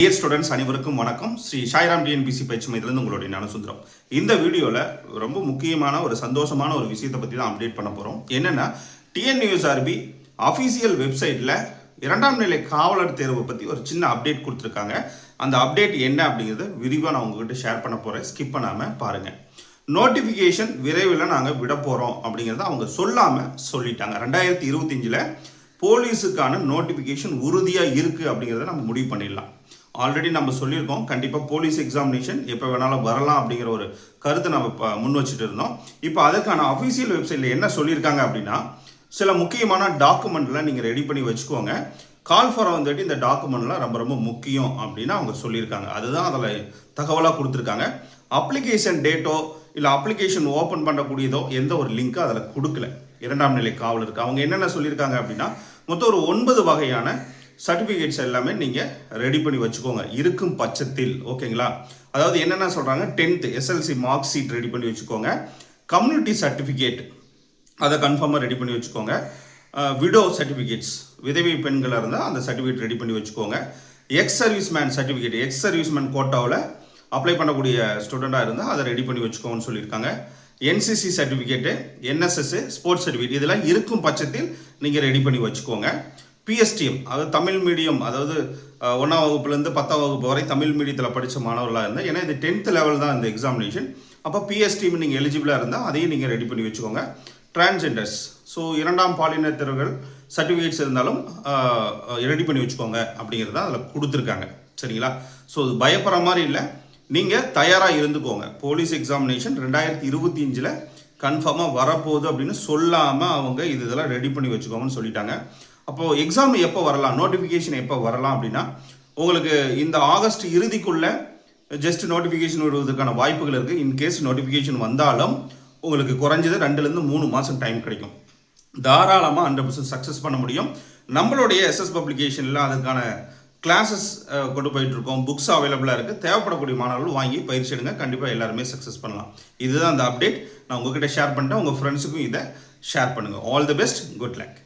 Dear students அனைவருக்கும் வணக்கம். Sri Sairam TNPSC பயிற்சி மையத்திலிருந்து உங்களுடைய நனசுந்தரம் இந்த வீடியோவில் ரொம்ப முக்கியமான ஒரு சந்தோஷமான ஒரு விஷயத்தை பற்றி தான் அப்டேட் பண்ண போகிறோம் என்னென்னா டிஎன்யூஎஸ்ஆர்பி அஃபீஷியல் வெப்சைட்டில் இரண்டாம் நிலை காவலர் தேர்வை பற்றி ஒரு சின்ன அப்டேட் கொடுத்துருக்காங்க. அந்த அப்டேட் என்ன அப்படிங்கிறத விரிவாக நான் உங்ககிட்ட ஷேர் பண்ண போகிறேன் ஸ்கிப் பண்ணாமல் பாருங்கள் நோட்டிஃபிகேஷன் விரைவில் நாங்கள் விட போகிறோம் அப்படிங்கிறத அவங்க சொல்லாமல் சொல்லிட்டாங்க. ரெண்டாயிரத்தி இருபத்தஞ்சில் போலீஸுக்கான நோட்டிஃபிகேஷன் உறுதியாக இருக்குது அப்படிங்கிறத நம்ம முடிவு பண்ணிடலாம். ஆல்ரெடி நம்ம சொல்லியிருக்கோம். கண்டிப்பாக போலீஸ் எக்ஸாமினேஷன் எப்போ வேணாலும் வரலாம் அப்படிங்கிற ஒரு கருத்தை நம்ம இப்போ முன் வச்சுட்டு இருந்தோம். இப்போ அதுக்கான அஃபீஷியல் வெப்சைட்டில் என்ன சொல்லியிருக்காங்க அப்படின்னா சில முக்கியமான டாக்குமெண்ட்லாம் நீங்கள் ரெடி பண்ணி வச்சுக்கோங்க. கால் ஃபார் வந்துட்டு இந்த டாக்குமெண்ட்லாம் ரொம்ப ரொம்ப முக்கியம் அப்படின்னு அவங்க சொல்லியிருக்காங்க. அதுதான் அதில் தகவலாக கொடுத்துருக்காங்க. அப்ளிகேஷன் டேட்டோ இல்லை அப்ளிகேஷன் ஓப்பன் பண்ணக்கூடியதோ எந்த ஒரு லிங்க்கும் அதில் கொடுக்கல. இரண்டாம் நிலை காவலருக்கு. அவங்க என்னென்ன சொல்லியிருக்காங்க அப்படின்னா மொத்தம் ஒரு ஒன்பது வகையான சர்டிஃபிகேட்ஸ் எல்லாமே நீங்கள் ரெடி பண்ணி வச்சுக்கோங்க. இருக்கும் பட்சத்தில். ஓகேங்களா? அதாவது என்னென்ன சொல்கிறாங்க tenth SSLC mark sheet ready பண்ணி வச்சுக்கோங்க. கம்யூனிட்டி சர்டிஃபிகேட் அதை கன்ஃபார்மாக ரெடி பண்ணி வச்சுக்கோங்க. விடோ சர்டிஃபிகேட்ஸ் விதவி பெண்களாக இருந்தால் அந்த சர்டிஃபிகேட் ரெடி பண்ணி வச்சுக்கோங்க. Ex service man certificate ex service man கோட்டாவில் அப்ளை பண்ணக்கூடிய ஸ்டூடெண்ட்டாக இருந்தால் அதை ரெடி பண்ணி வச்சுக்கோன்னு சொல்லியிருக்காங்க. NCC certificate NSS sports certificate இதெல்லாம் இருக்கும் பட்சத்தில் நீங்கள் ரெடி பண்ணி வச்சுக்கோங்க. பிஎஸ்டிஎம் அதாவது தமிழ் மீடியம் அதாவது ஒன்றாம் வகுப்புலேருந்து பத்தாம் வகுப்பு வரை தமிழ் மீடியத்தில் படித்த மாணவர்களாக இருந்தால் ஏன்னா இது டென்த் லெவல் தான் இந்த எக்ஸாமினேஷன் அப்போ பிஎஸ்டிஎம் நீங்கள் எலிஜிபிளாக இருந்தால் அதையும் நீங்கள் ரெடி பண்ணி வச்சுக்கோங்க. டிரான்ஜெண்டர்ஸ் ஸோ இரண்டாம் பாலினத்தர்கள் சர்டிஃபிகேட்ஸ் இருந்தாலும் ரெடி பண்ணி வச்சுக்கோங்க அப்படிங்கிறத அதில் கொடுத்துருக்காங்க. சரிங்களா? ஸோ இது பயப்படுற மாதிரி இல்லை. நீங்கள் தயாராக இருந்துக்கோங்க. போலீஸ் எக்ஸாமினேஷன் ரெண்டாயிரத்தி இருபத்தி அஞ்சில் கன்ஃபார்மாக வரப்போகுது அப்படின்னு சொல்லாமல் அவங்க இது இதெல்லாம் ரெடி பண்ணி வச்சுக்கோங்கன்னு சொல்லிட்டாங்க. அப்போது எக்ஸாம் எப்போ வரலாம்? நோட்டிஃபிகேஷன் எப்போ வரலாம் அப்படின்னா உங்களுக்கு இந்த ஆகஸ்ட் இறுதிக்குள்ளே ஜஸ்ட் நோட்டிஃபிகேஷன் வருவதற்கான வாய்ப்புகள் இருக்குது இன்கேஸ் நோட்டிஃபிகேஷன் வந்தாலும் உங்களுக்கு குறைஞ்சது ரெண்டுலேருந்து மூணு மாதம் டைம் கிடைக்கும். தாராளமாக ஹண்ட்ரட் பர்சன்ட் சக்ஸஸ் பண்ண முடியும். நம்மளுடைய எஸ்எஸ் பப்ளிகேஷனில் அதுக்கான கிளாஸஸ் கொண்டு போயிட்டுருக்கோம். புக்ஸ் அவைலபிளாக இருக்குது தேவைப்படக்கூடிய மாணவர்கள் வாங்கி பயிற்சி எடுங்க. கண்டிப்பாக எல்லாருமே சக்ஸஸ் பண்ணலாம். இதுதான் அந்த அப்டேட் நான் உங்ககிட்ட ஷேர் பண்ணிட்டேன். உங்கள் ஃப்ரெண்ட்ஸுக்கும் இதை ஷேர் பண்ணுங்கள் all the best good luck